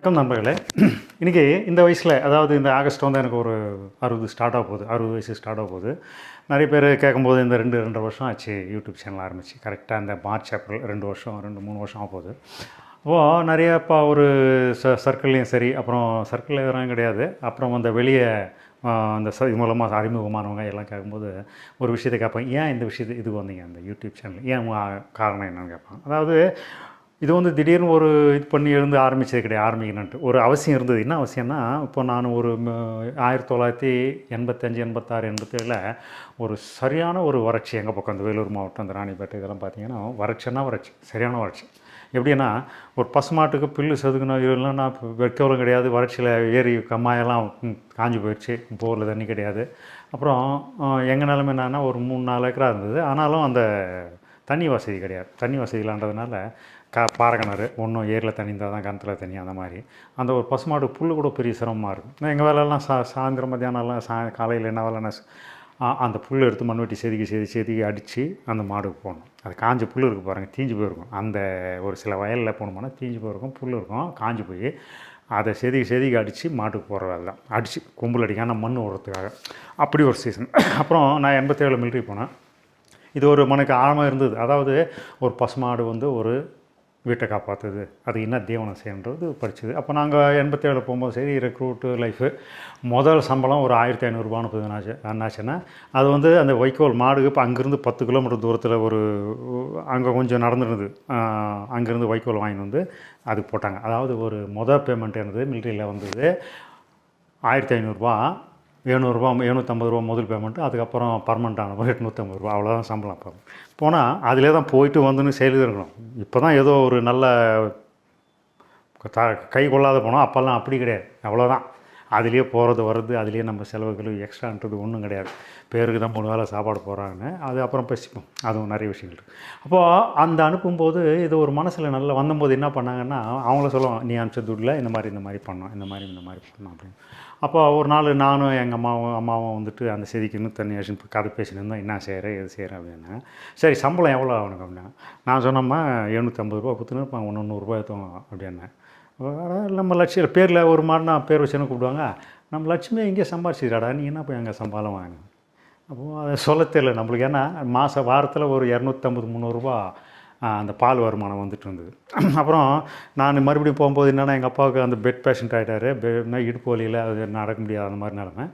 வணக்கம் நண்பர்களே. இன்றைக்கி இந்த வயசில் அதாவது இந்த ஆகஸ்ட் வந்து எனக்கு ஒரு அறுபது ஸ்டார்ட் ஆக போகுது. அறுபது வயசு ஸ்டார்ட் ஆக போகுது. நிறைய பேர் கேட்கும்போது இந்த ரெண்டு ரெண்டு வருஷம் ஆச்சு யூடியூப் சேனல் ஆரம்பிச்சு. கரெக்டாக இந்த மார்ச் ஏப்ரல் ரெண்டு வருஷம் ரெண்டு மூணு வருஷம் ஆக போகுது. அப்போது நிறைய இப்போ ஒரு ச சர்க்கிள்லேயும் சரி அப்புறம் சர்க்கிளில் எதுவும் கிடையாது. அப்புறம் அந்த வெளியே அந்த ச இது மூலமாக அறிமுகமானவங்க எல்லாம் கேட்கும்போது ஒரு விஷயத்தை கேட்பேன் ஏன் இந்த விஷயத்தை இது வந்தீங்க? அந்த யூடியூப் சேனல் ஏன் காரணம் என்னன்னு கேட்பாங்க. அதாவது இது வந்து திடீர்னு ஒரு இது பண்ணி எழுந்து ஆரம்பித்தது கிடையாது ஆரம்பிக்கணுன்ட்டு ஒரு அவசியம் இருந்தது. என்ன அவசியம்னா இப்போ நான் ஒரு ஆயிரத்தி தொள்ளாயிரத்தி எண்பத்தஞ்சு எண்பத்தாறு எண்பத்தேழில் ஒரு சரியான ஒரு வறட்சி எங்கள் பக்கம் அந்த வேலூர் மாவட்டம் அந்த ராணிப்பேட்டை இதெல்லாம் பார்த்தீங்கன்னா வறட்சின்னா வறட்சி சரியான வறட்சி. எப்படின்னா ஒரு பசுமாட்டுக்கு புல்லு செதுக்கணும் இல்லைன்னா வெட்கவலும் கிடையாது வறட்சியில் ஏரி கம்மாயெல்லாம் காஞ்சி காஞ்சு போயிடுச்சு போரில் தண்ணி கிடையாது. அப்புறம் எங்கள் நிலைமை என்னன்னா ஒரு மூணு நாலு ஏக்கராக இருந்தது. ஆனாலும் அந்த தண்ணி வசதி கிடையாது. தண்ணி வசதி இல்லாண்டதுனால கா பாறை ஒன்றும் ஏரியில் தண்ணி இருந்தால் தான் கிணத்துல தண்ணி அந்த மாதிரி. அந்த ஒரு பசுமாடு புல் கூட பெரிய சிரமமாக இருக்கும். எங்கள் வேலையெல்லாம் சா சாயந்தரம் மத்தியானம்லாம் சா காலையில் என்ன வேலைன்னா அந்த புல் எடுத்து மண்வெட்டி செதுக்கி செதி செதுக்கி அடித்து அந்த மாடுக்கு போடணும். அது காஞ்ச புல் இருக்குது பாருங்கள் தீஞ்சு போயிருக்கும். அந்த ஒரு சில வயலில் போனோம்னா தீஞ்சு போயிருக்கும் புல் இருக்கும் காஞ்சு போய் அதை செதுக்கி செதுக்கி அடித்து மாட்டுக்கு போகிற வேலை தான். அடித்து கொம்பில் அடிக்க ஆனால் மண் ஓடுறதுக்காக. அப்படி ஒரு சீசன் அப்புறம் நான் எண்பத்தேழு மிலிட்ரி போனேன். இது ஒரு மனக்கு ஆழமாக இருந்தது. அதாவது ஒரு பசுமாடு வந்து ஒரு வீட்டை காப்பாற்றுது அது என்ன தீவனம் செய்யன்றது படித்தது அப்போ நாங்கள் எண்பத்தேழு போகும்போது சரி ரெக்ரூட்டு லைஃபு முதல் சம்பளம் ஒரு ஆயிரத்தி ஐநூறுரூபான்னு முப்பது என்னாச்சுன்னா அது வந்து அந்த வைக்கோல் மாடு இப்போ அங்கேருந்து பத்து கிலோமீட்டர் தூரத்தில் ஒரு அங்கே கொஞ்சம் நடந்துருந்தது. அங்கேருந்து வைக்கோல் வாங்கிட்டு வந்து அதுக்கு போட்டாங்க. அதாவது ஒரு மொதல் பேமெண்ட் என்னது? மிலிட்ரியில் வந்தது ஆயிரத்தி ஐநூறுரூவா எழுநூறுபா எழுநூற்றம்பது ரூபா முதல் பேமெண்ட்டு அதுக்கப்புறம் பர்மனெண்ட் ஆனப்போ எட்நூற்றம்பது ரூபா அவ்வளோதான் சம்பளம் அப்போ. போனால் அதிலே தான் போயிட்டு வந்துன்னு செயல் இருக்கணும். இப்போ தான் ஏதோ ஒரு நல்ல த கை கொள்ளாத போனோம் அப்போல்லாம் அப்படி கிடையாது. அவ்வளோதான் அதுலேயே போகிறது வர்றது அதுலேயே நம்ம செலவுகள் எக்ஸ்ட்ரான்றது ஒன்றும் கிடையாது. பேருக்கு தான் மூணு வேளை சாப்பாடு போகிறாங்கன்னு அது அப்புறம் பேசிப்போம். அதுவும் நிறைய விஷயங்கள் இருக்குது அப்போது அந்த அனுப்பும்போது இது ஒரு மனசில் நல்லா வந்தபோது என்ன பண்ணாங்கன்னா அவங்கள சொல்லுவாங்க நீ அனுப்பிச்ச துட்டில் இந்த மாதிரி இந்த மாதிரி பண்ணோம் இந்த மாதிரி இந்த மாதிரி பண்ணோம் அப்படின்னு. அப்போ ஒரு நாள் நானும் எங்கள் அம்மாவும் அம்மாவும் வந்துட்டு அந்த செதிக்குன்னு தண்ணி அடிச்சு கதை பேசின்னு என்ன செய்கிறேன் எது செய்கிறேன் அப்படின்னா. சரி சம்பளம் எவ்வளோ ஆகணும் அப்படின்னா நான் சொன்னம்மா எழுநூற்றம்பது ரூபா கொடுத்துன்னு இப்போ ஒன்று நூறுரூபா ஏற்றுவோம் அப்படின்னேன் நம்ம லட்சியம் பேரில் ஒரு மாடுனா பேர் வச்சுன்னு கூப்பிடுவாங்க. நம்ம லட்சுமி இங்கே சம்பாரிச்சிடாடா நீ என்ன போய் அங்கே சம்பாலம் வாங்க அப்போது அதை சொல்ல தெரியல நம்மளுக்கு. ஏன்னா மாத வாரத்தில் ஒரு இரநூத்தம்பது முந்நூறுரூவா அந்த பால் வருமானம் வந்துட்டு இருந்தது. அப்புறம் நான் மறுபடியும் போகும்போது என்னென்னா எங்கள் அப்பாவுக்கு அந்த பெட் பேஷண்ட் ஆகிட்டாரு பெட்னா இடுப்பு வலியில் அது நடக்க முடியாத அந்த மாதிரி நிலமை.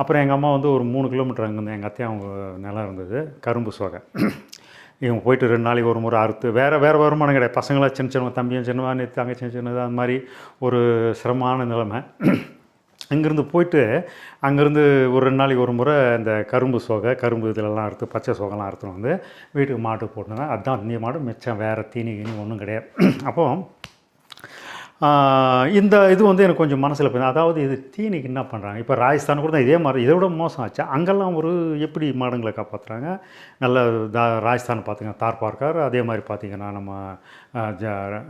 அப்புறம் எங்கள் அம்மா வந்து ஒரு மூணு கிலோமீட்டர் அங்கேருந்து எங்கள் அத்தையும் அவங்க நிலம் இருந்தது கரும்பு சோகை. இவங்க போயிட்டு ரெண்டு நாளைக்கு ஒரு முறை அறுத்து வேறு வேறு வருமானம் கிடையாது. பசங்களாம் சின்ன சின்ன தம்பியும் சின்னவா தங்கச்சி சின்னதாக அந்த மாதிரி ஒரு சிரமமான நிலைமை. அங்கேருந்து போயிட்டு அங்கேருந்து ஒரு ரெண்டு நாளைக்கு ஒரு முறை இந்த கரும்பு சோகை கரும்பு இதிலெல்லாம் அறுத்து பச்சை சோகெல்லாம் அறுத்துன்னு வந்து வீட்டுக்கு மாட்டு போட்டுங்க அதுதான் நீ மாடு மிச்சம் வேறு தீனி கீனி ஒன்றும் கிடையாது. அப்போ இந்த இது வந்து எனக்கு கொஞ்சம் மனசில் போய் அதாவது இது தீனிக்கு என்ன பண்ணுறாங்க இப்போ ராஜஸ்தான் கூட தான் இதே மாதிரி இதை விட மோசம் ஆச்சு. அங்கெல்லாம் ஒரு எப்படி மாடுங்களை காப்பாற்றுறாங்க நல்ல தா ராஜஸ்தான் பார்த்திங்கன்னா தார்பார்க்கார் அதே மாதிரி பார்த்திங்கன்னா நம்ம ஆஹ், ஜ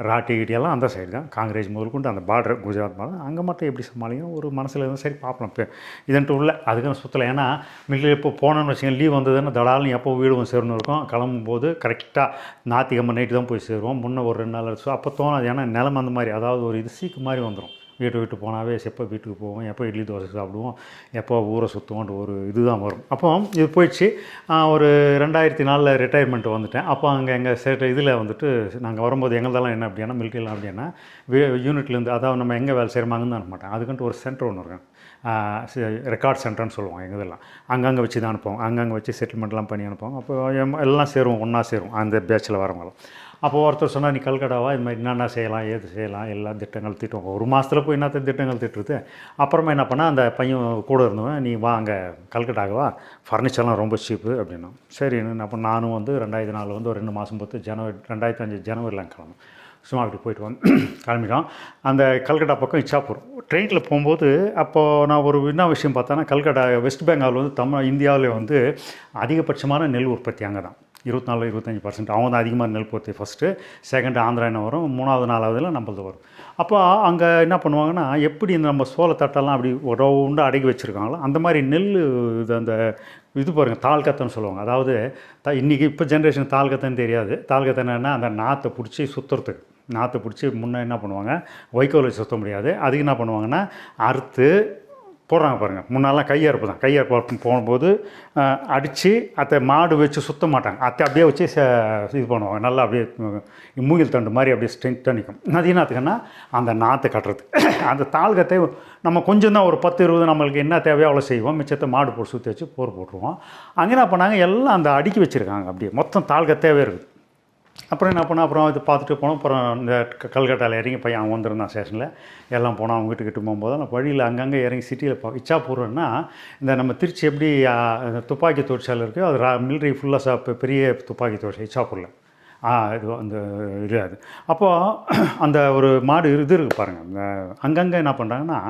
ராட்டி அந்த சைடு தான். காங்கிரஸ் முதல் கொண்டு அந்த பார்டர் குஜராத் மாதிரி அங்கே மட்டும் எப்படி சமாளிக்கணும்? ஒரு மனசில் இருந்தால் சரி பார்ப்போம். இப்போ இதன்ட்டு உள்ள அதுக்குன்னு சுற்றலை ஏன்னா மில்லில் இப்போ போனோன்னு வச்சுக்கோங்க லீவ் வந்ததுன்னா தடாலும் எப்போ வீடும் சேரணும் இருக்கும். கிளம்பும்போது கரெக்டாக ஞாத்திக்கிழமை நைட்டு தான் போய் சேருவோம். முன்னே ஒரு ரெண்டு நாள் ஆச்சு அப்போ தோணாது. ஏன்னா நிலம அந்த மாதிரி அதாவது ஒரு இது சீக்கு மாதிரி வந்துடும் வீட்டு விட்டு போனாவே எப்போ வீட்டுக்கு போவோம் எப்போ இட்லி தோசை சாப்பிடுவோம் எப்போ ஊரை சுற்றுவோன்ற ஒரு இதுதான் வரும். அப்போ இது போயிடுச்சு. ஒரு ரெண்டாயிரத்தி நாலில் ரிட்டையர்மெண்ட் வந்துட்டேன். அப்போ அங்கே எங்கள் சேட்ட இதில் வந்துட்டு நாங்கள் வரும்போது எங்களதெல்லாம் என்ன அப்படின்னா மிலிட்ரிலாம் அப்படின்னா யூனிட்லேருந்து அதாவது நம்ம எங்கே வேலை செய்கிறோமோ தான் அனுப்ப மாட்டேன். அதுக்குன்ட்டு ஒரு சென்டர் ஒன்று இருக்கும் ரெக்கார்ட் சென்டர்னு சொல்லுவாங்க எங்கள் இதெல்லாம். அங்கங்கே வச்சு தான் அனுப்புவோம். அங்கங்கே வச்சு செட்டில்மெண்ட்லாம் பண்ணி அனுப்புவோம். அப்போ எம்- எல்லாம் சேருவோம் ஒன்றா சேருவோம். அந்த பேச்சில் வரவங்களும் அப்போது ஒருத்தர் சொன்னால் நீ கல்கடாவா? இது மாதிரி என்னென்ன செய்யலாம்? ஏது செய்யலாம்? எல்லா திட்டங்கள் திட்டம். ஒரு மாதத்தில் போய் என்னத்த திட்டங்கள் திட்டுறது? அப்புறமா என்ன பண்ணால் அந்த பையன் கூட இருந்தவன் நீ வா அங்கே கல்கட்டாகவா ஃபர்னிச்சர்லாம் ரொம்ப சீப்பு அப்படின்னா சரின்னு அப்போ நானும் வந்து ரெண்டாயிரத்தி நாலு வந்து ஒரு ரெண்டு மாதம் பத்து ஜனவரி ரெண்டாயிரத்தி அஞ்சு ஜனவரிலாம் கிளம்பும் சும்மா அப்படி போயிட்டு வந்து கிளம்பிட்டோம். அந்த கல்கட்டா பக்கம் இச்சாப்பூர். ட்ரெயினில் போகும்போது அப்போது நான் ஒரு என்ன விஷயம் பார்த்தோன்னா கல்கட்டா வெஸ்ட் பெங்கால் வந்து தமிழ் இந்தியாவிலே வந்து அதிகபட்சமான நெல் உற்பத்தி அங்கே தான் இருபத்தி நாலு இருபத்தஞ்சி பர்சன்ட் அவங்க தான் அதிகமாக நெல் போர்த்தி ஃபஸ்ட்டு செகண்ட் ஆந்திரா என்ன வரும் மூணாவது நாலாவதுல நம்மளது வரும். அப்போ அங்கே என்ன பண்ணுவாங்கன்னா எப்படி இந்த நம்ம சோளத்தட்டெல்லாம் அப்படி ரவுண்டாக அடக்கி வச்சுருக்காங்களோ அந்த மாதிரி நெல் இது அந்த இது பாருங்கள் தாழ்கத்தன்னு சொல்லுவாங்க. அதாவது த இன்றைக்கி இப்போ ஜென்ரேஷன் தாழ்கத்தன்னு தெரியாது. தாழ்கத்தன்னா அந்த நாற்றை பிடிச்சி சுற்றுறதுக்கு நாற்றை பிடிச்சி முன்னே என்ன பண்ணுவாங்க வைக்கோல் சுற்ற முடியாது. அதுக்கு என்ன பண்ணுவாங்கன்னா அறுத்து போடுறாங்க பாருங்கள் முன்னாலாம் கையறுப்பு தான். கையறுப்பு போகும்போது அடித்து அதை மாடு வச்சு சுத்த மாட்டாங்க. அதை அப்படியே வச்சு இது பண்ணுவாங்க. நல்லா அப்படியே உம், மூங்கில் தண்டு மாதிரி அப்படியே ஸ்ட்ரென்த்தாக நிற்கும் அது என்னத்துக்குன்னா அந்த நாற்று கட்டுறது. அந்த தாழ்கத்தை நம்ம கொஞ்சம் தான் ஒரு பத்து இருபது நம்மளுக்கு என்ன தேவையோ அவ்வளோ செய்வோம். மிச்சத்தை மாடு போட்டு சுற்றி வச்சு போர் போட்டுருவோம். அங்கே என்ன பண்ணாங்க? எல்லாம் அந்த அடுக்கி வச்சுருக்காங்க அப்படியே. மொத்தம் தாழ்கத்தேவே இருக்குது. அப்புறம் என்ன பண்ணோம்? அப்புறம் இது பார்த்துட்டு போனோம். அப்புறம் இந்த கல்கட்டாவில் இறங்கி பையன் அவன் வந்திருந்தான் ஸ்டேஷனில். எல்லாம் போனோம். அவங்க வீட்டுக்கிட்ட போகும்போது நான் வழியில் அங்கங்கே இறங்கி சிட்டியில் பா இச்சாப்பூர்னா இந்த நம்ம திருச்சி எப்படி துப்பாக்கி தொழிற்சாலை இருக்குது அது மிலிட்ரி ஃபுல்லாக பெரிய துப்பாக்கி தொழிற்சாலை இச்சாப்பூரில் இது அந்த இது அது. அப்போது அந்த ஒரு மாடு இது இருக்குது பாருங்கள் இந்த அங்கங்கே என்ன பண்ணுறாங்கன்னா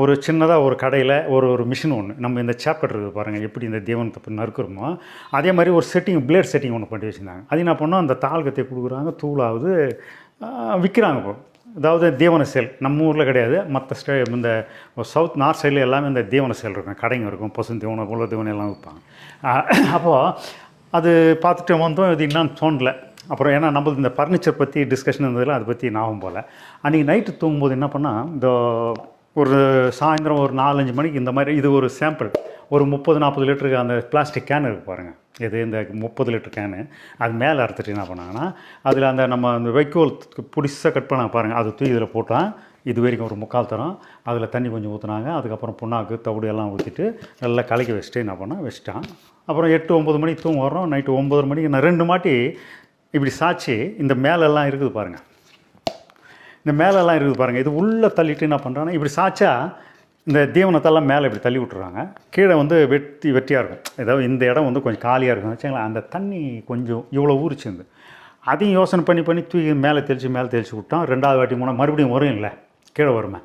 ஒரு சின்னதாக ஒரு கடையில் ஒரு ஒரு மிஷின் ஒன்று நம்ம இந்த சாப்டர் இருக்குது பாருங்கள் எப்படி இந்த தீவனத்தை நறுக்கிறோமோ அதே மாதிரி ஒரு செட்டிங் பிளேட் செட்டிங் ஒன்று பண்ணி வச்சுருந்தாங்க. அது என்ன பண்ணோம் அந்த தாழ்கத்தை கொடுக்குறாங்க தூளாவது விற்கிறாங்க இப்போ. அதாவது தீவன சேல் நம்ம ஊரில் கிடையாது. மற்ற ஸ்டே இந்த சவுத் நார்த் சைடில் எல்லாமே இந்த தீவன சேல் இருக்கும். கடைங்க இருக்கும் பசு தீவனம் உள்ள தீவனம் எல்லாம் விற்பாங்க. அப்போது அது பார்த்துட்டு வந்தோம் இது என்னான்னு தோணல. அப்புறம் ஏன்னா நம்மளுக்கு இந்த ஃபர்னிச்சர் பற்றி டிஸ்கஷன் இருந்ததில் அதை பற்றி ஞாபகம் போல். அன்றைக்கி நைட்டு தூங்கும்போது என்ன பண்ணால் இந்த ஒரு சாயந்தரம் ஒரு நாலஞ்சு மணிக்கு இந்த மாதிரி இது ஒரு சாம்பிள் ஒரு முப்பது நாற்பது லிட்டருக்கு அந்த பிளாஸ்டிக் கேன் இருக்குது பாருங்கள் இது இந்த முப்பது லிட்டர் கேனு அது மேலே அறுத்துட்டு என்ன பண்ணாங்கன்னா அதில் அந்த நம்ம அந்த வைக்கோல் புடிசாக கட் பண்ணாங்க பாருங்கள் அது தூய் இதில் போட்டால் இது வரைக்கும் ஒரு முக்கால் தரம். அதில் தண்ணி கொஞ்சம் ஊற்றுனாங்க அதுக்கப்புறம் புண்ணாக்கு தவிடு எல்லாம் ஊற்றிட்டு நல்லா கலக்கி வச்சுட்டு என்ன பண்ணால் வச்சிட்டான். அப்புறம் எட்டு ஒம்பது மணிக்கு தூங்க வரோம் நைட்டு ஒம்பது மணிக்கு நான் ரெண்டு மாட்டி இப்படி சாய்ச்சி இந்த மேலெல்லாம் இருக்குது பாருங்கள் இந்த மேலெல்லாம் இருக்குது பாருங்கள் இது உள்ளே தள்ளிட்டு என்ன பண்ணுறாங்கன்னா இப்படி சாய்ச்சா இந்த தீவனத்தெல்லாம் மேலே இப்படி தள்ளி விட்டுறாங்க. கீழே வந்து வெட்டி வெட்டியாக இருக்கும். ஏதாவது இந்த இடம் வந்து கொஞ்சம் காலியாக இருக்கும் வச்சுங்களேன் அந்த தண்ணி கொஞ்சம் இவ்வளோ ஊறிச்சிருந்து அதையும் யோசனை பண்ணி பண்ணி தூக்கி மேலே தெளித்து மேலே தெளித்து விட்டோம். ரெண்டாவது வாட்டி மூணு மறுபடியும் வரும் இல்லை. கீழே வருமே.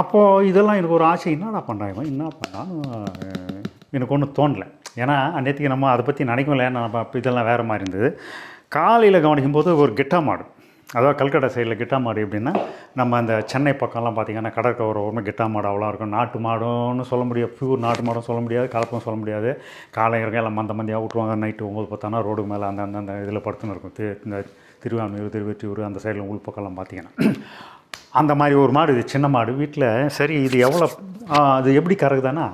அப்போது இதெல்லாம் எனக்கு ஒரு ஆசை. என்னடா பண்ணுறாங்க என்ன பண்ணாலும் எனக்கு ஒன்றும் தோணலை. ஏன்னா அன்னைக்கு நம்ம அதை பற்றி நினைக்கல நம்ம இதெல்லாம் வேறு மாதிரி இருந்தது. காலையில் கவனிக்கும் போது ஒரு கிட்டா மாடு. அதாவது கல்கட்டா சைடில் கிட்டா மாடு எப்படின்னா நம்ம அந்த சென்னை பக்கம்லாம் பார்த்திங்கன்னா கடற்கரை ஓரமாக கிட்டா மாடு அவ்வளோ இருக்கும். நாட்டு மாடுன்னு சொல்ல முடியாது. பியூர் நாட்டு மாடும் சொல்ல முடியாது. கலப்பும் சொல்ல முடியாது. காலை இருக்கும் எல்லாம் மந்த மந்தியாக விட்ருவாங்க நைட்டு ஒம்பது பத்தானா ரோடு மேலே அந்த அந்த அந்த இதில் படுத்துன்னு இருக்கும். தி- இந்த திருவான்மையூர் திருவெற்றியூர் அந்த சைடில் உள் பக்கம்லாம் பார்த்திங்கன்னா அந்த மாதிரி ஒரு மாடு இது சின்ன மாடு. வீட்டில் சரி இது எவ்வளோ அது எப்படி கறகுதானா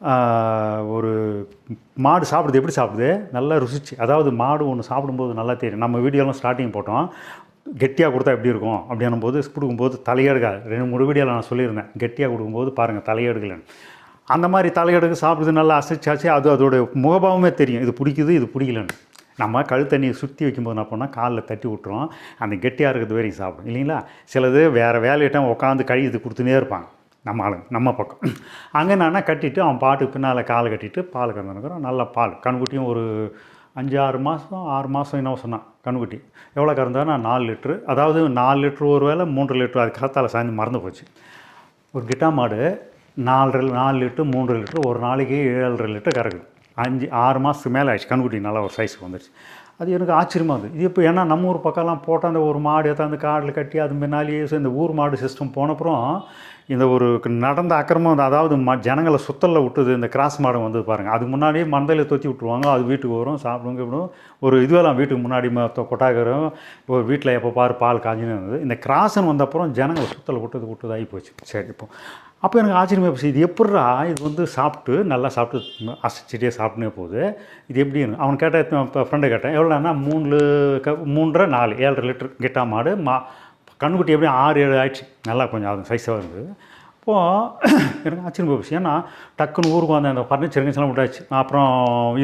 ஒரு மாடு சாப்பிடுது எப்படி சாப்பிடுது? நல்லா ருசிச்சு. அதாவது மாடு ஒன்று சாப்பிடும்போது நல்லா தெரியும். நம்ம வீடியோலாம் ஸ்டார்டிங் போட்டோம். கெட்டியாக கொடுத்தா எப்படி இருக்கும்? அப்படின்னும் போது கொடுக்கும்போது தலையெடுக்காது. ரெண்டு மூணு வீடியோவில் நான் சொல்லியிருந்தேன். கெட்டியாக கொடுக்கும்போது பாருங்கள் தலையெடுக்கலன்னு. அந்த மாதிரி தலையெடுக்க சாப்பிடுது நல்லா அசைச்சாச்சு. அது அதோடய முகபாவமே தெரியும். இது பிடிக்குது இது பிடிக்கலன்னு. நம்ம கழுத்தண்ணியை சுற்றி வைக்கும்போது என்ன பண்ணால் காலில் தட்டி விட்டுரும். அந்த கெட்டியாக இருக்கிறது வரைக்கும் சாப்பிடும். இல்லைங்களா? சிலது வேறு வேலையிட்டம் உட்காந்து கழுவி கொடுத்துனே இருப்பாங்க. நம்ம ஆளுங்க நம்ம பக்கம். அங்கே என்னன்னா கட்டிட்டு அவன் பாட்டுக்கு பின்னால் கால் கட்டிட்டு பால் கறந்துருக்குறோம் நல்ல பால். கண்குட்டியும் ஒரு அஞ்சு ஆறு மாதம் ஆறு மாதம் என்ன சொன்னான் கண்குட்டி எவ்வளோ கறந்தானா நாலு லிட்ரு. அதாவது நாலு லிட்ரு ஒரு வேளை மூன்று லிட்ரு. அது கரத்தால் சாய்ந்து மறந்து போச்சு. ஒரு கிட்டா மாடு நாலரை நாலு லிட்ரு மூன்று லிட்ரு. ஒரு நாளைக்கு ஏழரை லிட்டர் கறக்குது. அஞ்சு ஆறு மாதத்துக்கு மேலே ஆயிடுச்சு. கண்குட்டி நல்லா ஒரு சைஸுக்கு வந்துடுச்சு அது எனக்கு ஆச்சரியமாக இருந்தது. இது இப்போ ஏன்னா நம்ம ஊர் பக்கம்லாம் போட்டால் அந்த ஒரு மாடு ஏற்ற காடில் கட்டி அது முன்னாலேயே இந்த ஊர் மாடு சிஸ்டம் போனப்புறம் இந்த ஒரு நடந்த அக்கிரமம் வந்து அதாவது ம ஜனங்களை சுத்தலில் விட்டுது இந்த கிராஸ் மாடு வந்து பாருங்கள் அதுக்கு முன்னாடியே மந்தையில் தொத்தி விட்ருவாங்க அது வீட்டுக்கு வரும் சாப்பிடுங்க இப்படும் ஒரு இதுவெல்லாம் வீட்டுக்கு முன்னாடி ம- கொட்டாக்கரும் ஒரு வீட்டில் எப்போ பாரு பால் காஞ்சின்னு இருந்தது. இந்த கிராஸ்ன்னு வந்தப்புறம் ஜனங்களை சுத்தலை விட்டது விட்டது போச்சு. சரி இப்போ அப்போ எனக்கு ஆச்சரியமாக போச்சு இது எப்பட்றா இது வந்து சாப்பிட்டு நல்லா சாப்பிட்டு அசைச்சிட்டே சாப்பிட்டுனே போகுது இது எப்படி அவன் கேட்ட இப்போ ஃப்ரெண்டை கேட்டேன் எவ்வளோனா மூணு க மூன்றரை நாலு ஏழரை லிட்டர் கிட்டா மாடு மா கண்ணுக்குட்டி எப்படியும் ஆறு ஏழு ஆயிடுச்சு நல்லா கொஞ்சம் அது சைஸாக இருந்தது. அப்போது எனக்கு ஆச்சரியம் போச்சு. ஏன்னா டக்குன்னு ஊருக்கு வந்த அந்த ஃபர்னிச்சர் எல்லாம் விட்டாச்சு. அப்புறம்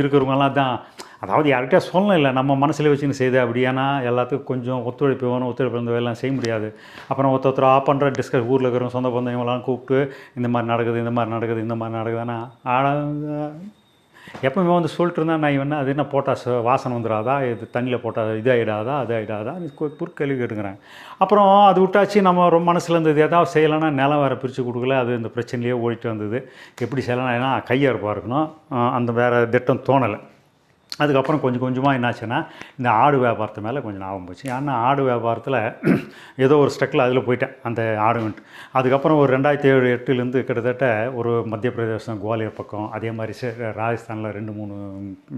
இருக்கிறவங்கலாம் தான் அதாவது யார்கிட்டயா சொல்லணும் இல்லை. நம்ம மனசில் வச்சுன்னு செய்து அப்படி. ஏன்னா எல்லாத்துக்கும் கொஞ்சம் ஒத்துழைப்பு வேணும். ஒத்துழைப்பு இருந்த வேலைலாம் செய்ய முடியாது. அப்புறம் ஒருத்தர் ஆஃப் பண்ணுற டிஸ்கஸ் ஊரில் இருக்கிறவங்க சொந்த பந்தம் கூப்பிட்டு இந்த மாதிரி நடக்குது இந்த மாதிரி நடக்குது இந்த மாதிரி நடக்குதுன்னா எப்பவுமே வந்து சொல்லிட்டு இருந்தால் நான் இவன் அது என்ன போட்டால் வாசனை வந்துடாதா இது தண்ணியில் போட்டால் இது ஆகிடாதா அது ஆகிடாதா புற்கேள்வி கேட்டுக்கிறேன். அப்புறம் அது விட்டாச்சு நம்ம ரொம்ப மனசில் இருந்தது ஏதாவது செய்யலைன்னா நிலம் வேறு பிரித்து கொடுக்கல அது இந்த பிரச்சனையே ஓடிட்டு வந்தது. எப்படி செய்யலாம் ஏன்னா கையாக இருப்பாக இருக்கணும் அந்த வேறு திட்டம் தோணலை. அதுக்கப்புறம் கொஞ்சம் கொஞ்சமாக என்னாச்சுன்னா இந்த ஆடு வியாபாரத்து மேலே கொஞ்சம் ஞாபகம் போச்சு. ஏன்னா ஆடு வியாபாரத்தில் ஏதோ ஒரு ஸ்டெக்கில் அதில் போயிட்டேன் அந்த ஆடு வந்துட்டு. அதுக்கப்புறம் ஒரு ரெண்டாயிரத்தி ஏழு எட்டுலேருந்து கிட்டத்தட்ட ஒரு மத்திய பிரதேசம் குவாலியர் பக்கம் அதே மாதிரி சே- ராஜஸ்தானில் ரெண்டு மூணு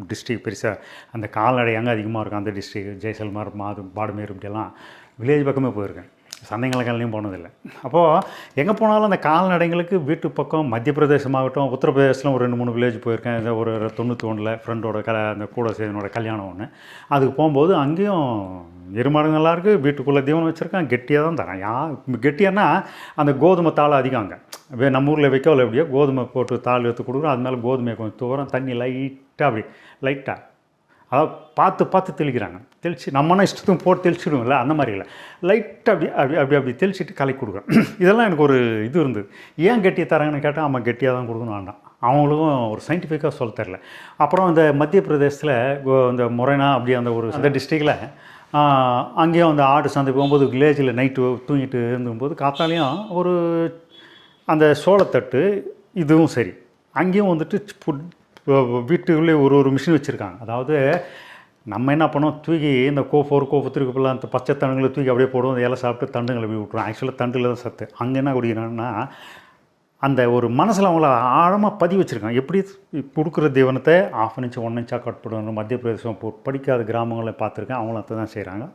டிஸ்ட்ரிக் பெருசாக அந்த கால்நடை அங்கே அதிகமாக இருக்கும் அந்த டிஸ்ட்ரிக் ஜெய்சல்மார் மாது பாடுமேர் இப்படியெல்லாம் வில்லேஜ் பக்கமே போயிருக்கேன். சந்தைங்களுக்கெல்லாம் போனதில்லை. அப்போது எங்கே போனாலும் அந்த கால்நடைங்களுக்கு வீட்டு பக்கம் மத்திய பிரதேசமாகட்டும் உத்தரப்பிரதேசத்தில் ஒரு ரெண்டு மூணு வில்லேஜ் போயிருக்கேன். இந்த ஒரு தொண்ணூற்றி ஒன்றில் ஃப்ரெண்டோட க அந்த கூட சேர்ந்தனோட கல்யாணம் ஒன்று அதுக்கு போகும்போது அங்கேயும் எருமாடுங்கள்லாம் இருக்குது வீட்டுக்குள்ளே தீவனம் வச்சுருக்கேன் கெட்டியாக தான் தரேன். யா கெட்டியானா அந்த கோதுமை தாள் அதிகம் அங்கே. வே- நம்ம ஊரில் வைக்கவில்லை எப்படியோ கோதுமை போட்டு தாள் எடுத்து கொடுக்குறோம். அது மேலே கோதுமையை கொஞ்சம் தூரம் தண்ணி லைட்டாக அப்படி லைட்டாக அதாவது பார்த்து பார்த்து தெளிக்கிறாங்க. தெளித்து நம்மனா இஷ்டத்துக்கும் போட்டு தெளிச்சிடுவோம்ல அந்த மாதிரி இல்லை. லைட்டாக அப்படி அப்படி அப்படி அப்படி தெளிச்சிட்டு கலக்கி கொடுக்குறோம். இதெல்லாம் எனக்கு ஒரு இது இருந்தது. ஏன் கெட்டியாக தராங்கன்னு கேட்டால் அவன் கெட்டியாக தான் கொடுக்கணும் வேண்டாம் அவங்களுக்கும் ஒரு சயின்டிஃபிக்காக சொல்ல தெரில அப்புறம் இந்த மத்திய பிரதேசத்தில் இந்த முறைனா அப்படி அந்த ஒரு அந்த டிஸ்ட்ரிக்டில் அங்கேயும் அந்த ஆடு சந்தை போகும்போது வில்லேஜில் நைட்டு தூங்கிட்டு இருந்தும்போது காத்தாலையும் ஒரு அந்த சோளத்தட்டு இதுவும் சரி. அங்கேயும் வந்துட்டு ஃபுட் வீட்டுக்குள்ளே ஒரு ஒரு மிஷின் வச்சுருக்காங்க. அதாவது நம்ம என்ன பண்ணோம்? தூக்கி இந்த கோஃபோர் ஃபோர் கோ அந்த பச்சை தண்டுங்களை தூக்கி அப்படியே போடுவோம். அந்த இலை சாப்பிட்டு தண்டுங்களை போய் விட்ருவோம் ஆக்சுவலாக தண்டில் தான் சத்து. அங்கே என்ன குடிக்கிறாங்கன்னா அந்த ஒரு மனசில் அவங்கள ஆழமாக பதிவு வச்சுருக்காங்க. எப்படி கொடுக்குற தீவனத்தை ஆஃப் இன்ச்சு ஒன் இன்ச்சாக கட் பண்ணுவாங்க மத்திய பிரதேசம் போ படிக்காத கிராமங்களை பார்த்துருக்கேன். அவங்களும் அதை தான் செய்கிறாங்க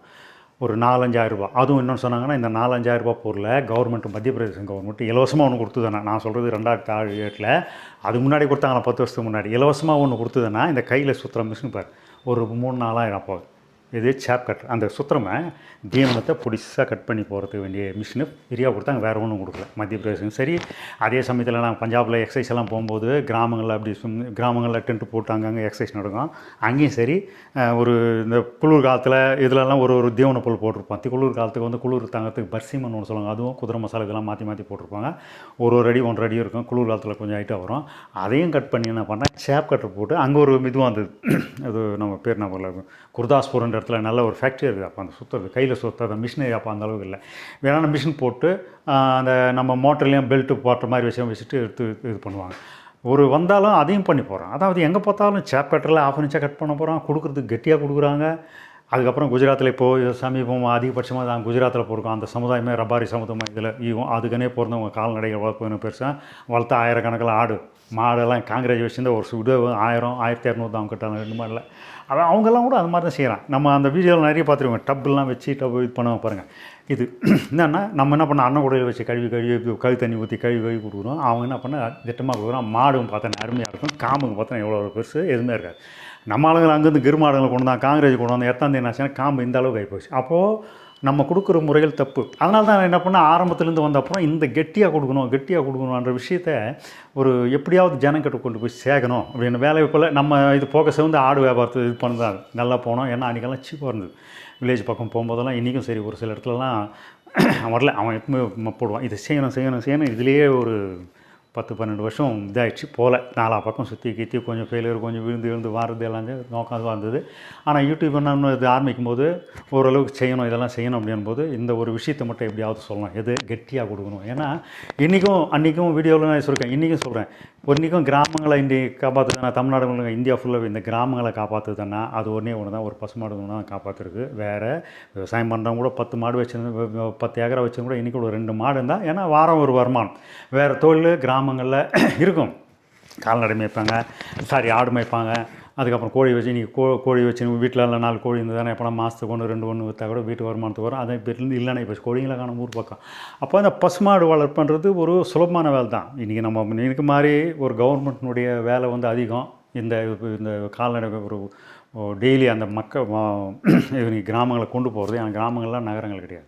ஒரு நாலஞ்சாயிரம் அதுவும் இன்னொன்று சொன்னாங்கன்னா இந்த நாலஞ்சாயிரரூபா பொருளை கவர்மெண்ட் மத்திய பிரதேசம் கவர்மெண்ட் இலவசமாக ஒன்று கொடுத்துதானே நான் சொல்கிறது ரெண்டாயிரத்தி ஆறு ஏட்டில் அது முன்னாடி கொடுத்தாங்களா பத்து வருஷத்துக்கு முன்னாடி. இலவசமாக ஒன்று கொடுத்துதுன்னா இந்த கையில் சுற்றுற மிஷின் பார் ஒரு மூணு நாலாயிரம் போகுது இது சேப் கட் அந்த சுத்திரமை தீவனத்தை பிடிச்சாக கட் பண்ணி போகிறதுக்கு வேண்டிய மிஷினு ஃப்ரீயாக கொடுத்தாங்க வேறு ஒன்றும் கொடுக்கல. மத்திய பிரதேசம். சரி அதே சமயத்தில் நான் பஞ்சாபில் எக்ஸசைஸ் எல்லாம் போகும்போது கிராமங்களில் அப்படி கிராமங்களில் டென்ட் போட்டு அங்கங்கே எக்ஸசைஸ் நடக்கும். அங்கேயும் சரி ஒரு இந்த குளிர் காலத்தில் இதுலலாம் ஒரு ஒரு தீவன பொருள் போட்டிருப்போம். தி- குளிர் காலத்துக்கு வந்து குளிர் தாங்கிறதுக்கு பர்சிமன் ஒன்று சொல்லுவாங்க. அதுவும் குதிரை மசாலா இதெல்லாம் மாற்றி மாற்றி போட்டிருப்பாங்க. ஒரு ஒரு அடி ஒன்றரை அடி இருக்கும். குளிர் காலத்தில் கொஞ்சம் ஹைட்டாக வரும். அதையும் கட் பண்ணி என்ன பண்ணேன் சேப் கட்டர் போட்டு அங்கே ஒரு இதுவாக இருந்தது அது நம்ம பேர் நம்ம குர்தாஸ்பூர்ன்ற இடத்துல நல்ல ஒரு ஃபேக்ட்ரி இருக்குது அப்போ அந்த சுற்றுறது கையில் சுற்றுறது மிஷினரி அப்போ அந்த அளவுக்கு இல்லை. வேணா மிஷின் போட்டு அந்த நம்ம மோட்டர்லேயும் பெல்ட்டு போடுற மாதிரி வச்சு வச்சுட்டு எடுத்து இது பண்ணுவாங்க. ஒரு வந்தாலும் அதையும் பண்ணி போகிறோம் அதாவது எங்கே பார்த்தாலும் சேப்பேட்டரில் ஆஃப் இன்ச்சாக கட் பண்ண போகிறோம் கொடுக்குறதுக்கு கெட்டியாக கொடுக்குறாங்க. அதுக்கப்புறம் குஜராத்தில் இப்போது சமீபம் அதிகபட்சமாக தான் குஜராத்தில் போயிருக்கோம் அந்த சமுதாயமே ரபாரி சமுதாயம் இதில் இவங்க அதுக்குன்னே பிறந்தவங்க கால்நடைகள் வளர்ப்பு பெருசாக வளர்த்த ஆயிரக்கணக்கில் ஆடு மாடெல்லாம் காங்கிரேஜ் வச்சுருந்தா ஒரு சுடு ஆயிரம் ஆயிரத்தி இரநூறு தான் அவங்க கிட்ட ரெண்டு மாடில் இல்லை அவங்கெல்லாம் கூட அது மாதிரி தான் செய்கிறாங்க நம்ம அந்த வீடியோவில் நிறைய பார்த்துருக்கோம். டப்புலாம் வச்சு டப்பு இது பண்ணுவோம் பாருங்கள் இது என்னென்னா நம்ம என்ன பண்ண அண்ணன் குடையில் வச்சு கழுவி கழுவி கழுவி கழு தண்ணி ஊற்றி கழுவி கழுவி கொடுக்குறோம். அவங்க என்ன பண்ண திட்டமாக கொடுக்குறோம். மாடும் பார்த்தா அருமையாக இருக்கும். காம்புங்க பார்த்தா எவ்வளோ பெருசு எதுவுமே இருக்காது. நம்ம ஆளுங்க அங்கேருந்து கிருமாடுங்களை கொண்டு தான் காங்கிரேஜ் கொண்டு வந்து என்ன செய்யணும் காம்பு இந்த அளவுக்கு ஆகிப்போச்சு அப்போது நம்ம கொடுக்குற முறைகள் தப்பு. அதனால தான் நான் என்ன பண்ணேன்? ஆரம்பத்துலேருந்து வந்த அப்புறம் இந்த கெட்டியாக கொடுக்கணும் கெட்டியாக கொடுக்கணுன்ற விஷயத்த ஒரு எப்படியாவது ஜனங்கிட்ட கொண்டு போய் சேர்க்கணும். அப்படின்னு வேலை போல் நம்ம இது போக சேர்ந்து ஆடு வியாபாரத்தை இது பண்ணதான் நல்லா போனோம். ஏன்னா அன்றைக்கெல்லாம் சீப்பாக இருந்தது. வில்லேஜ் பக்கம் போகும்போதெல்லாம் இன்றைக்கும் சரி ஒரு சில இடத்துலலாம் வரல. அவன் எப்பவுமே போடுவான். இதை செய்யணும் செய்யணும் செய்யணும். இதுலேயே ஒரு பத்து பன்னெண்டு வருஷம் இதாகிடுச்சு போகல. நாலா பக்கம் சுற்றி கீத்தி கொஞ்சம் ஃபெயிலியர் கொஞ்சம் விழுந்து விழுந்து வாரது எல்லாம் செஞ்சு நோக்கம் அதுவாக இருந்தது. ஆனால் யூடியூப் என்ன இது ஆரம்பிக்கும் போது ஓரளவுக்கு செய்யணும் இதெல்லாம் செய்யணும் அப்படின் போது இந்த ஒரு விஷயத்தை மட்டும் எப்படியாவது சொல்லணும். எது கெட்டியாக கொடுக்கணும்? ஏன்னா இன்றைக்கும் அன்றைக்கும் வீடியோவில் நான் சொல்லியிருக்கேன் இன்றைக்கும் சொல்கிறேன் இன்றைக்கும் கிராமங்களை இன்றைக்கி காப்பாற்றுதுன்னா தமிழ்நாடு இந்தியா ஃபுல்லாக இந்த கிராமங்களை காப்பாற்றுதுன்னா அது ஒன்றே ஒன்று தான் ஒரு பசுமாடு ஒன்று தான் காப்பாற்றுருக்கு வேறு விவசாயம் பண்ணுறவங்க கூட பத்து மாடு வச்சுருந்து பத்து ஏக்கரை வச்சு கூட இன்றைக்கி ஒரு ரெண்டு மாடு இருந்தால் ஏன்னா வாரம் ஒரு வருமானம். வேறு தொழில் கிராமங்களில் இருக்கும். கால்நடை மேய்ப்பாங்க சாரி ஆடு மேய்ப்பாங்க. அதுக்கப்புறம் கோழி வச்சு நீங்கள் கோ கோழி வச்சு வீட்டில் இல்லை நாலு கோழி இருந்ததுனா எப்போனா மாதத்துக்கு ஒன்று ரெண்டு ஒன்று விற்றா கூட வீட்டு வருமானத்துக்கு வரும். அதே பேர்லேருந்து இல்லைன்னா இப்போ கோழிங்களை காணும் ஊர் பக்கம். அப்போ அந்த பசுமாடு வளர்ப்புன்றது ஒரு சுலபமான வேலை தான். இன்றைக்கி நம்ம இன்றைக்கு மாதிரி ஒரு கவர்மெண்ட்னுடைய வேலை வந்து அதிகம். இந்த இந்த கால்நடை ஒரு டெய்லி அந்த மக்கள் கிராமங்களை கொண்டு போகிறது ஆனால் கிராமங்கள்லாம் நகரங்கள் கிடையாது.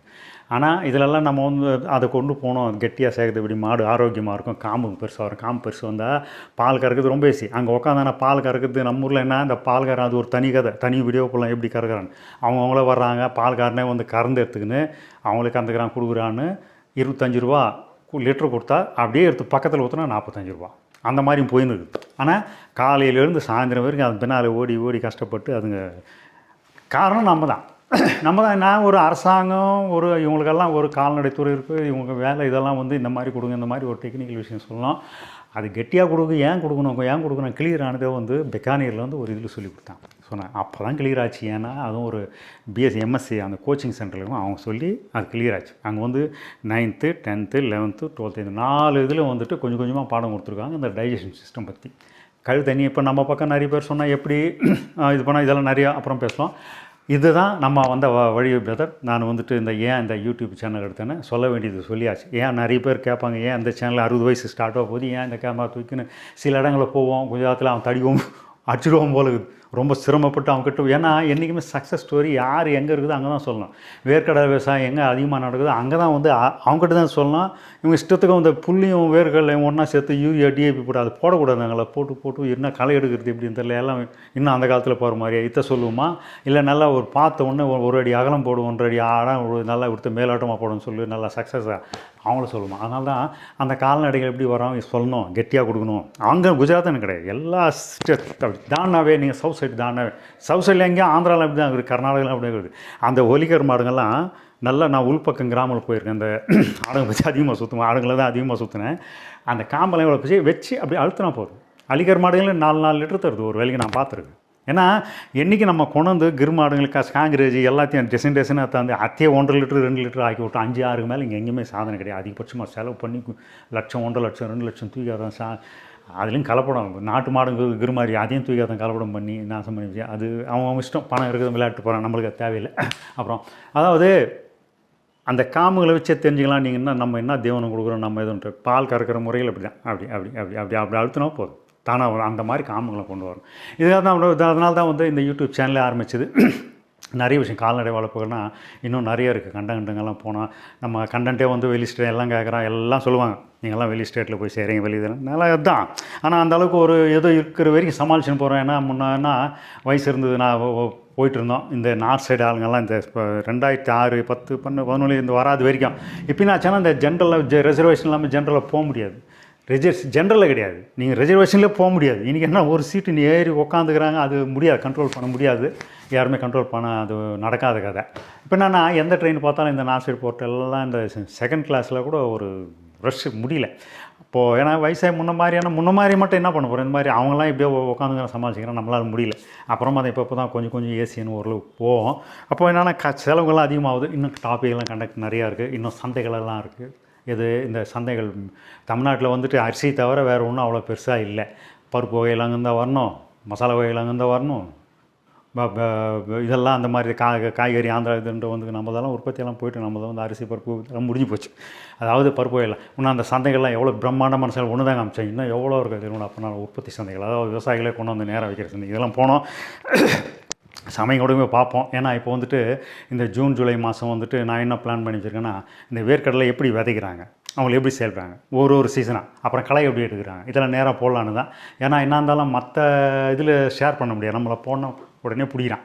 ஆனால் இதிலெல்லாம் நம்ம வந்து அதை கொண்டு போனோம். கெட்டியாக சேர்க்குறது இப்படி மாடு ஆரோக்கியமாக இருக்கும். காம்பு பெருசாக வரும். காம்பு பெருசு வந்தால் பால் கறக்குது ரொம்ப ஈஸி அங்கே உட்காந்தானா பால் கறக்குது நம்ம ஊரில் என்ன இந்த பால் கற அது ஒரு தனி கதை. தனி வீடியோ போகலாம் எப்படி கறக்குறான்னு. அவங்கவுங்கள வர்றாங்க பால் காரனே வந்து கறந்து எடுத்துக்கின்னு அவங்களுக்கு கறந்துக்கிறான் கொடுக்குறான்னு இருபத்தஞ்சி ரூபா லிட்டர் கொடுத்தா அப்படியே எடுத்து பக்கத்தில் ஊற்றினா நாற்பத்தஞ்சு ரூபா. அந்த மாதிரியும் போயின்னு இருக்குது ஆனால் காலையிலேருந்து சாயந்தரம் வரைக்கும் அது பின்னால் ஓடி ஓடி கஷ்டப்பட்டு அதுங்க காரணம் நம்ம தான். நம்ம தான் நான் ஒரு அரசாங்கம் ஒரு இவங்களுக்கெல்லாம் ஒரு கால்நடைத்துறை இருக்குது இவங்க வேலை இதெல்லாம் வந்து இந்த மாதிரி கொடுங்க இந்த மாதிரி ஒரு டெக்னிக்கல் விஷயம் சொல்லலாம். அது கெட்டியாக கொடுக்க ஏன் கொடுக்கணும் ஏன் கொடுக்கணும் கிளியர் ஆனதே வந்து பெக்கானியரில் வந்து ஒரு இதில் சொல்லி கொடுத்தான். சொன்னேன் அப்போ தான் கிளியர் ஆச்சு. ஏன்னா அதுவும் ஒரு பிஎஸ்சி எம்எஸ்சி அந்த கோச்சிங் சென்டர்லையும் அவங்க சொல்லி அது கிளியர் ஆச்சு. அங்கே வந்து நைன்த்து டென்த்து லெவன்த்து டுவெல்த்து இந்த நாலு இதில் வந்துட்டு கொஞ்சம் கொஞ்சமாக பாடம் கொடுத்துருக்காங்க இந்த டைஜஷன் சிஸ்டம் பற்றி கழுத்தண்ணி இப்போ நம்ம பக்கம் நிறைய பேர் சொன்னால் எப்படி இது பண்ணால் இதெல்லாம் நிறையா அப்புறம் பேசலாம். இதுதான் நம்ம வந்த வ வழி பிரதர் நான் வந்துட்டு இந்த ஏன் இந்த யூடியூப் சேனல் எடுத்தேன்னு சொல்ல வேண்டியது சொல்லியாச்சு. ஏன் நிறைய பேர் கேட்பாங்க ஏன் இந்த சேனல் அறுபது வயசு ஸ்டார்ட் ஆக போகுது? ஏன் இந்த கேமரா தூக்கின்னு சில இடங்களில் போவோம் குஜராத்தில் அவன் தடிவோம் அடிச்சிடுவோம் போல இருக்குது. ரொம்ப சிரமப்பட்டு அவங்ககிட்ட ஏன்னா என்றைக்குமே சக்ஸஸ் ஸ்டோரி யார் எங்கே இருக்குதோ அங்கே தான் சொல்லணும். வேர்க்கடலை விவசாயம் எங்கே அதிகமாக நடக்குதோ அங்கே தான் வந்து அவங்ககிட்ட தான் சொல்லலாம் இவங்க இஷ்டத்துக்கு அந்த புள்ளியும் வேர்க்கடலையும் ஒன்றா சேர்த்து யூரியா டிஏபி போட்டு அது போடக்கூடாது எங்களை போட்டு போட்டு என்ன களை எடுக்கிறது எப்படின்னு தெரியல. எல்லாம் இன்னும் அந்த காலத்தில் போகிற மாதிரியா? இத்த சொல்லுவோமா? இல்லை நல்லா ஒரு பார்த்த உடனே ஒரு- அடி அகலம் போடும் ஒன்றரை அடி ஆடம் ஒரு நல்லா கொடுத்து மேலோட்டமாக போடணும்னு சொல்லி நல்லா சக்ஸஸாக அவங்கள சொல்லுவோம்? அதனால தான் அந்த கால்நடைகள் எப்படி வரோம்? சொல்லணும் கெட்டியாக கொடுக்கணும். அங்கே குஜராத்னு கிடையாது. எல்லா ஸ்டேட் தானாவே நீங்கள் சவுத் சைடு தானே. சவுத் சைடில் எங்கேயும் ஆந்திராவில் அப்படி தான் இருக்குது கர்நாடகாவில் அப்படி இருக்குது. அந்த ஒலிகர் மாடுங்கள்லாம் நல்லா நான் உள்பக்கம் கிராமத்தில் போயிருக்கேன். அந்த ஆடுங்க வச்சு அதிகமாக சுற்றுவேன் ஆடுங்களை தான் அதிகமாக சுற்றினேன் அந்த காம்பெல்லாம் இவ்வளோ வச்சு வச்சு அப்படி அழுத்தினா போதும். அலிகர் மாடுகளில் நாலு நாலு லிட்டர் தருது ஒரு வேலைக்கு நான் பார்த்துருக்கேன். ஏன்னா என்றைக்கு நம்ம கொண்டு வந்து கிருமாடுங்களுக்கு ஸ்காங்கிரேஜ் எல்லாத்தையும் டெசன் டெசனாக தந்து அத்தையே ஒன்றரை லிட்டர் ரெண்டு லிட்டர் ஆக்கி விட்டோம் அஞ்சு ஆறுக்கு மேலே இங்கே எங்கேயுமே சாதனை கிடையாது. அதிகபட்சமாக செலவு பண்ணி லட்சம் ஒன்றரை லட்சம் ரெண்டு லட்சம் தூக்கி அதான் சா அதுலேயும் கலப்படம். நாட்டு மாடுங்க கிருமாரி அதையும் தூக்கி அதை கலப்படம் பண்ணி நாசம் பண்ணி அது அவங்க அவங்க இஷ்டம். பணம் இருக்கிறது விளையாட்டு போகிறான் நம்மளுக்கு அது தேவையில்லை. அப்புறம் அதாவது அந்த காமுகளை வச்சே தெரிஞ்சுக்கலாம். நீங்கள் என்ன நம்ம என்ன தேவனம் கொடுக்குறோம் நம்ம எதுன்ற பால் கறக்கிற முறையில் அப்படி தான். அப்படி அப்படி அப்படி அப்படி அப்படி அழுத்தினா போதும். தானாக வரும் அந்த மாதிரி காமங்களை கொண்டு வரும் இதுக்காக தான் அதனால தான் வந்து இந்த யூடியூப் சேனலே ஆரம்பிச்சது. நிறைய விஷயம் கால்நடை வளர்ப்புகள்னா இன்னும் நிறைய இருக்குது கண்ட கண்டங்கள்லாம் போனால் நம்ம கண்டென்ட்டே வந்து வெளி ஸ்டேட் எல்லாம் கேட்குறான் எல்லாம் சொல்லுவாங்க. நீங்கள்லாம் வெளி ஸ்டேட்டில் போய் செய்கிறீங்க வெளி இதில் நல்லா அதுதான். ஆனால் அந்த அளவுக்கு ஒரு ஏதோ இருக்கிற வரைக்கும் சமாளிச்சுன்னு போகிறோம் ஏன்னா முன்னா வயசு இருந்தது நான் போயிட்டு இருந்தோம். இந்த நார்த் சைடு ஆளுங்கெல்லாம் இந்த இப்போ ரெண்டாயிரத்தி ஆறு பத்து பன்னெண்டு பதினொன்று இந்த வராது வரைக்கும். இப்போ என்னாச்சுன்னா இந்த ஜென்ரலில் ரிசர்வேஷன் இல்லாமல் ஜென்ரலில் போக முடியாது. ரிஜர்ஸ் ஜென்ரலில் கிடையாது. நீங்கள் ரிசர்வேஷனில் போக முடியாது. இன்றைக்கி என்ன ஒரு சீட்டு நீ ஏறி உக்காந்துக்கிறாங்க அது முடியாது. கண்ட்ரோல் பண்ண முடியாது. யாருமே கண்ட்ரோல் பண்ண அது நடக்காத கதை. இப்போ என்னன்னா எந்த ட்ரெயின் பார்த்தாலும் இந்த நார்த் சைடு போர்ட் எல்லாம் இந்த செகண்ட் கிளாஸில் கூட ஒரு ரஷ் முடியல. இப்போது ஏன்னா வயசாக முன்ன மாதிரியான முன்ன மாதிரி மட்டும் என்ன பண்ண போகிறோம் இந்த மாதிரி அவங்களாம் இப்படியே உட்காந்துக்கிற சமாளிச்சிக்கிறோம் நம்மளால முடியல. அப்புறமா அதை இப்போ தான் கொஞ்சம் கொஞ்சம் ஏசின்னு ஓரளவு போவோம் அப்போ என்னென்னா க செலவுகள்லாம் அதிகமாகுது. இன்னும் டாபிக்லாம் கண்டக்ட் நிறையா இருக்குது இன்னும் சந்தைகளெல்லாம் இருக்குது இது இந்த சந்தைகள் தமிழ்நாட்டில் வந்துட்டு அரிசி தவிர வேறு ஒன்றும் அவ்வளோ பெருசாக இல்லை. பருப்பு வகையில் அங்கேருந்தா வரணும் மசாலா வகையில் அங்கேருந்தா வரணும். இதெல்லாம் அந்த மாதிரி கா காய்கறி ஆந்திரா இதுன்ற வந்து நம்ம இதெல்லாம் உற்பத்தியெல்லாம் போயிட்டு நம்ம வந்து அரிசி பருப்பு இதெல்லாம் முடிஞ்சு போச்சு. அதாவது பருப்பு வகையில் இன்னும் அந்த சந்தைகள்லாம் எவ்வளோ பிரம்மாண்டமான சந்தை ஒன்று தான் காமிச்சேன் இன்னும் எவ்வளோ இருக்குது திருமணம் அப்போ உற்பத்தி சந்தைகள். அதாவது விவசாயிகளே கொண்டு வந்து நேராக வைக்கிற சந்தை. இதெல்லாம் போனோம். சமயம் பார்ப்போம். ஏன்னா இப்போ வந்துட்டு இந்த ஜூன் ஜூலை மாதம் வந்துட்டு நான் என்ன பிளான் பண்ணி வச்சுருக்கேன்னா இந்த வேர்க்கடலை எப்படி விதைக்கிறாங்க? அவங்களை எப்படி செயல்படுறாங்க ஒரு ஒரு சீசனாக அப்புறம் களை எப்படி எடுக்கிறாங்க? இதெல்லாம் நேராக போடலான்னு தான். ஏன்னா என்ன இருந்தாலும் மற்ற இதில் ஷேர் பண்ண முடியாது. நம்மளை போன உடனே பிடிக்கிறான்.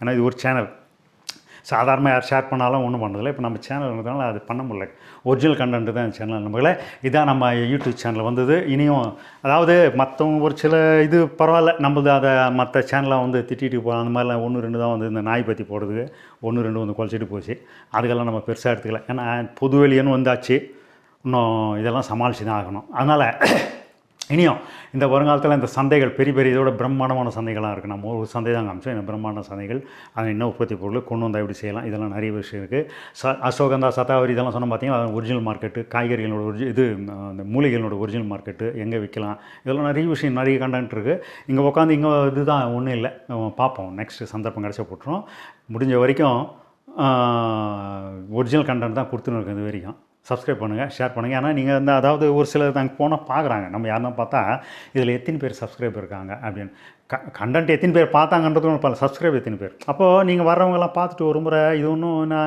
ஏன்னா இது ஒரு சேனல் சாதாரணமாக யார் ஷேர் பண்ணாலும் ஒன்றும் பண்ணதில்லை. இப்போ நம்ம சேனல் இருந்ததுனால அது பண்ண முடியல. ஒரிஜினல் கண்டென்ட் தான் சேனல் நம்மள இதான் நம்ம யூடியூப் சேனல் வந்தது. இனியும் அதாவது மற்றவங்க ஒரு சில இது பரவாயில்ல. நம்மளது அதை மற்ற சேனலாக வந்து திட்டிட்டு போகிற அந்த மாதிரிலாம் ஒன்று ரெண்டு தான் வந்து இந்த நாய் பற்றி போடுறது ஒன்று ரெண்டு வந்து குறைச்சிட்டு போச்சு. அதுக்கெல்லாம் நம்ம பெருசாக எடுத்துக்கல. ஏன்னா பொதுவெளியன்னு வந்தாச்சு. இன்னும் இதெல்லாம் சமாளித்து தான் ஆகணும். அதனால் இனியும் இந்த வருங்காலத்தில் இந்த சந்தைகள் பெரிய பெரிய இதோட பிரம்மாண்டமான சந்தைகளாக இருக்குது நம்ம ஒரு சந்தை தான் காமிச்சோம். இந்த பிரம்மாண்ட சந்தைகள் அது என்ன உற்பத்தி பொருள் கொண்டு வந்தால் எப்படி செய்யலாம் இதெல்லாம் நிறைய விஷயம் இருக்குது ச அசோகந்தா சதாவரி இதெல்லாம் சொன்னால் பார்த்தீங்கன்னா அது ஒரிஜினல் மார்க்கெட்டு காய்கறிகளோட ஒரிஜி இது அந்த இந்த ஒரிஜினல் மார்க்கெட்டு எங்கே விற்கலாம் இதெல்லாம் நிறைய விஷயம் நிறைய கண்டென்ட் இருக்குது இங்கே உட்காந்து இங்கே இதுதான் ஒன்றும் இல்லை. பார்ப்போம். நெக்ஸ்ட்டு சந்தர்ப்பம் கிடச்சா போட்டுரும் முடிஞ்ச வரைக்கும் ஒரிஜினல் கண்டென்ட் தான் கொடுத்துன்னு இருக்கு இது வரைக்கும். சப்ஸ்கிரைப் பண்ணுங்கள் ஷேர் பண்ணுங்கள் ஏன்னா நீங்கள் வந்து அதாவது ஒரு சிலர் அங்கே போனால் பார்க்குறாங்க நம்ம யாருன்னா பார்த்தா இதில் எத்தனை பேர் சப்ஸ்கிரைப் இருக்காங்க அப்படின்னு. க கண்டென்ட் எத்தனை பேர் பார்த்தாங்கன்றது ஒன்று பல சப்ஸ்கிரைப் எத்தனை பேர். அப்போது நீங்கள் வர்றவங்கலாம் பார்த்துட்டு ஒரு முறை இது ஒன்றும் என்ன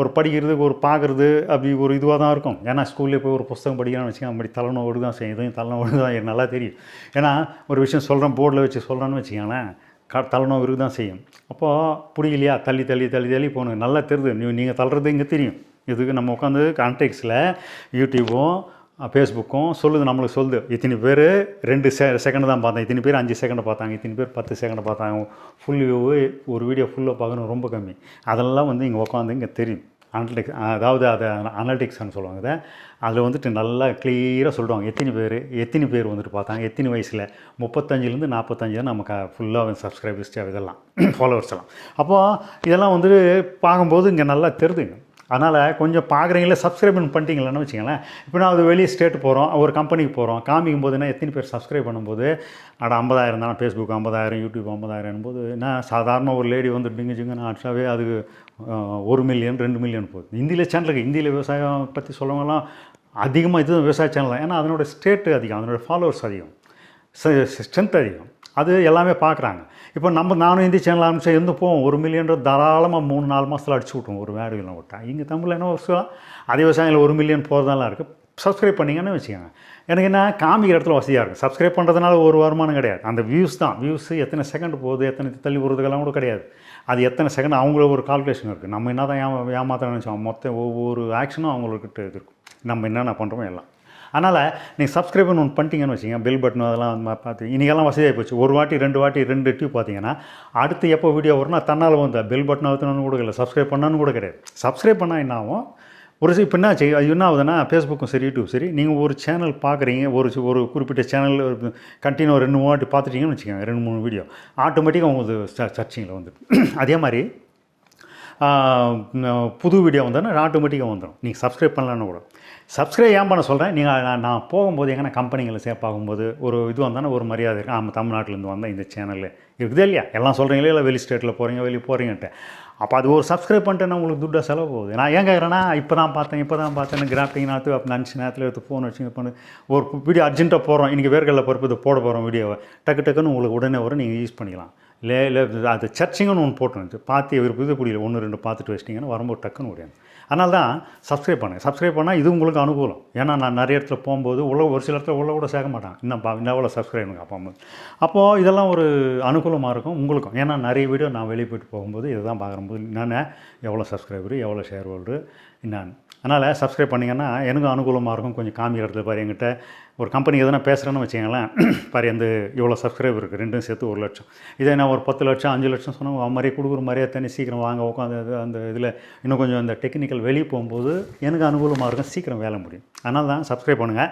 ஒரு படிக்கிறதுக்கு ஒரு பார்க்குறது அப்படி ஒரு இதுவாக தான் இருக்கும். ஏன்னா ஸ்கூல்லேயே போய் ஒரு புஸ்தகம் படிக்கிறான்னு வச்சுக்கோங்க அப்படி தலைநோடு ஓடு தான் செய்யும். இதையும் தலைநோடு தான் எனக்கு நல்லா தெரியும். ஏன்னா ஒரு விஷயம் சொல்கிறேன் போர்டில் வச்சு சொல்கிறேன்னு வச்சுக்கோங்களேன் க தள்ளணும் இருக்கு தான் செய்யும். அப்போது புரியலையா தள்ளி தள்ளி தள்ளி தள்ளி போகணும். நல்லா தெரியுது. நீ நீங்கள் தள்ளுறது இங்கே தெரியும். இதுக்கு நம்ம உட்காந்து கான்டெக்ஸில் யூடியூப்பும் ஃபேஸ்புக்கும் சொல்லுது நம்மளுக்கு சொல்லுது. இத்தனை பேர் ரெண்டு செ செகண்ட் தான் பார்த்தேன் இத்தனை பேர் அஞ்சு செகண்டை பார்த்தாங்க. இத்தனை பேர் பத்து செகண்டை பார்த்தாங்க. ஃபுல் வியூவு ஒரு வீடியோ ஃபுல்லாக பார்க்கணும் ரொம்ப கம்மி. அதெல்லாம் வந்து இங்கே உட்காந்து இங்கே தெரியும். அனலிட்டிக்ஸ் அதாவது அதை அனலிட்டிக்ஸ்னு சொல்லுவாங்க இதை. அதில் வந்துட்டு நல்லா கிளியராக சொல்லுவாங்க. எத்தனை பேர் எத்தனை பேர் வந்துட்டு பார்த்தாங்க. எத்தனை வயசில்? முப்பத்தஞ்சிலேருந்து நாற்பத்தஞ்சு தான் நமக்கு ஃபுல்லாக சப்ஸ்கிரைபர்ஸ் இதெல்லாம் ஃபாலோவர்ஸ் எல்லாம் அப்போது இதெல்லாம் வந்துட்டு பார்க்கும்போது இங்கே நல்லா தெரிதுங்க. அதனால் கொஞ்சம் பார்க்குறீங்களே சப்ஸ்கிரைப் பண்ணிட்டீங்களேன்னு வச்சுங்களேன் இப்போ நான் அது வெளியே ஸ்டேட் போகிறோம் ஒரு கம்பெனிக்கு போகிறோம் காமிக்கும் போதுன்னா எத்தனை பேர் சப்ஸ்கிரைப் பண்ணும்போது அட ஐம்பதாயிரம் தானே ஃபேஸ்புக் ஐம்பதாயிரம் யூடியூப் ஐம்பதாயிரம் போது என்ன சாதாரண ஒரு லேடி வந்து டிங்கு ஜிங்குன்னு ஆட்சாவே அது ஒரு மில்லியன் ரெண்டு மில்லியன் போகுது. இந்தியில் சேனலுக்கு இந்தியில் விவசாயம் பற்றி சொல்லவங்கலாம் அதிகமாக இது விவசாய சேனல் தான். ஏன்னா அதனோட ஸ்டேட்டு அதிகம் அதனோட ஃபாலோவர்ஸ் அதிகம். ஸ்ட்ரென்த் அதிகம். அது எல்லாமே பார்க்குறாங்க. இப்போ நம்ம நானும் இந்தி சேனல் ஆரம்பிச்சா எந்த போவோம்? ஒரு மில்லியன் தாராளமாக மூணு நாலு மாதத்தில் அடிச்சு விட்டோம் ஒரு வேடுகளை விட்டா. இங்கே தமிழில் என்ன ஒரு அதே விவசாயிகள் ஒரு மில்லியன் போகிறதெல்லாம் இருக்குது சப்ஸ்கிரைப் பண்ணிங்கன்னு வச்சுக்கோங்க. எனக்கு என்ன காமிக்கிற இடத்துல வசதியாக இருக்கும். சப்ஸ்கிரைப் பண்ணுறதுனால ஒரு வருமானம் கிடையாது. அந்த வியூஸ் தான். வியூஸ் எத்தனை செகண்ட் போகுது எத்தனை தள்ளி போகிறதுக்கெல்லாம் கூட கிடையாது. அது எத்தனை செகண்ட் அவங்கள ஒரு கால்குலேஷன் இருக்குது நம்ம என்ன தான் ஏமா ஏமாத்த நினச்சோம். மொத்தம் ஒவ்வொரு ஆக்ஷனும் அவங்களுக்கிட்ட இருக்கும். நம்ம என்னென்ன பண்ணுறோமோ எல்லாம். அதனால் நீங்கள் சப்ஸ்கிரைப் ஒன்று பண்ணிட்டீங்கன்னு வச்சுங்க பெல் பட்டன் அதெல்லாம் வந்து பார்த்து இன்றைக்கெல்லாம் வசதியாக போச்சு. ஒரு வாட்டி ரெண்டு வாட்டி ரெண்டு டியூப் பார்த்தீங்கன்னா அடுத்து எப்போ வீடியோ வரும்னா தன்னால் வந்து பெல் பட்டன் அழுத்தணும்னு கூட இல்லை சப்ஸ்கிரைப் பண்ணான்னு கூட கிடையாது. சப்ஸ்கிரைப் பண்ணால் என்ன ஆகும்? ஒரு சி இப்போ என்ன அது என்ன ஆகுதுன்னா ஃபேஸ்புக்கும் சரி யூடியூப் சரி நீங்கள் ஒரு சேனல் பார்க்குறீங்க ஒரு ஒரு குறிப்பிட்ட சேனல் கண்டினியூ ரெண்டு மூணு வாட்டி பார்த்துட்டீங்கன்னு வச்சுக்கோங்க ரெண்டு மூணு வீடியோ ஆட்டோமேட்டிக்காக உங்களுக்கு சர்ச்சிங்கில் வந்து அதே மாதிரி புது வீடியோ வந்தோன்னா ஆட்டோமேட்டிக்காக வந்துடும். நீங்கள் சப்ஸ்கிரைப் பண்ணலான்னு கூட. சப்ஸ்கிரைப் ஏன் பண்ண சொல்கிறேன் நீங்கள் நான் நான் போகும்போது எங்கன்னா கம்பெனிகளை ஆகும்போது ஒரு இது வந்தானே ஒரு மரியாதை இருக்கு. ஆமாம் தமிழ்நாட்டிலேருந்து வந்தால் இந்த சேனலில் இருக்குது இல்லையா? எல்லாம் சொல்கிறீங்களே இல்லை வெளி ஸ்டேட்டில் போகிறீங்க வெளியே போகிறீங்கன்ட்டு அப்போ அது ஒரு சப்ஸ்கிரைப் பண்ணிட்டேன்னா உங்களுக்கு துட்டாக செலவு போகுது. நான் ஏன் கேட்குறேன்னா இப்போ தான் பார்த்தேன். இப்போ தான் பார்த்தேன் கிராஃப்டிங் நேரத்து அப்போ நினச்சி நேரத்தில் எடுத்து ஃபோன் வச்சு பண்ணு. ஒரு வீடியோ அர்ஜென்ட்டாக போகிறோம் இன்றைக்கி வேர்கடல பருப்பு இது போட போகிறோம் வீடியோவை டக்கு டக்குன்னு உங்களுக்கு உடனே வரும் நீங்கள் யூஸ் பண்ணிக்கலாம். இல்லை இல்லை அது சர்ச்சிங்கன்னு ஒன்று போட்டுருந்துச்சு. பார்த்து இவர் இது புரியல ஒன்று ரெண்டு பார்த்துட்டு வச்சிட்டிங்கன்னா வரும்போது டக்குன்னு உடையாது அதனால தான் சப்ஸ்கிரைப் பண்ணுங்கள் சப்ஸ்கிரைப் பண்ணால் இது உங்களுக்கு அனுகூலம். ஏன்னா நான் நிறைய இடத்துல போகும்போது உள்ள ஒரு சில இடத்துல உள்ள கூட சேர்க்க மாட்டான். இன்னும் பா இன்னும் எவ்வளோ சப்ஸ்கிரைப் பண்ணுங்க அப்போ அப்போது இதெல்லாம் ஒரு அனுகூலமாக இருக்கும் உங்களுக்கும். ஏன்னா நிறைய வீடியோ நான் வெளியே போயிட்டு போகும்போது இதை தான் பார்க்கும்போது என்னென்ன எவ்வளோ சப்ஸ்கிரைபரு எவ்வளோ ஷேர் ஹோல்டரு என்னான்னு அதனால் சப்ஸ்கிரைப் பண்ணிங்கன்னா எனக்கும் அனுகூலமாக இருக்கும். கொஞ்சம் காமிக்கிற இடத்துல பாரு எங்கிட்ட ஒரு கம்பெனி எதனா பேசுகிறேன்னு வச்சுங்களேன் பாரு எந்த இவ்வளோ சப்ஸ்கிரைபர் இருக்குது ரெண்டும் சேர்த்து ஒரு லட்சம். இதே நான் ஒரு பத்து லட்சம் அஞ்சு லட்சம் சொன்னால் அவன் மாதிரியே கொடுக்குற மாதிரியே தண்ணி சீக்கிரம் வாங்க உட்காந்து அந்த இதில் இன்னும் கொஞ்சம் அந்த டெக்னிக்கல் வெளியே போகும்போது எனக்கு அனுகூலமாக இருக்கும். சீக்கிரம் வேலை முடியும். அதனால தான் சப்ஸ்கிரைப் பண்ணுங்கள்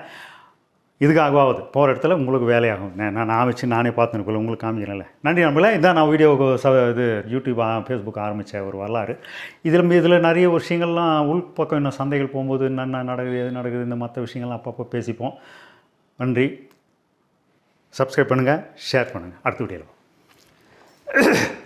இதுக்காகவாவது போகிற இடத்துல உங்களுக்கு வேலையாகும். நான் நான் வச்சு நானே பார்த்துன்னு உங்களுக்கு காமிக்கிறேன்ல. நன்றி நம்மள இதான் நான் வீடியோவுக்கு ச இது யூடியூப் ஃபேஸ்புக் ஆரம்பித்த ஒரு வரலாறு. இதில் இதில் நிறைய விஷயங்கள்லாம் உள்பக்கம் இன்னும் சந்தைகள் போகும்போது என்னென்ன நடக்குது எது நடக்குது இந்த மற்ற விஷயங்கள்லாம் அப்பப்போ பேசிப்போம். நன்றி. சப்ஸ்கிரைப் பண்ணுங்கள் ஷேர் பண்ணுங்கள் அடுத்த வீடியோவில்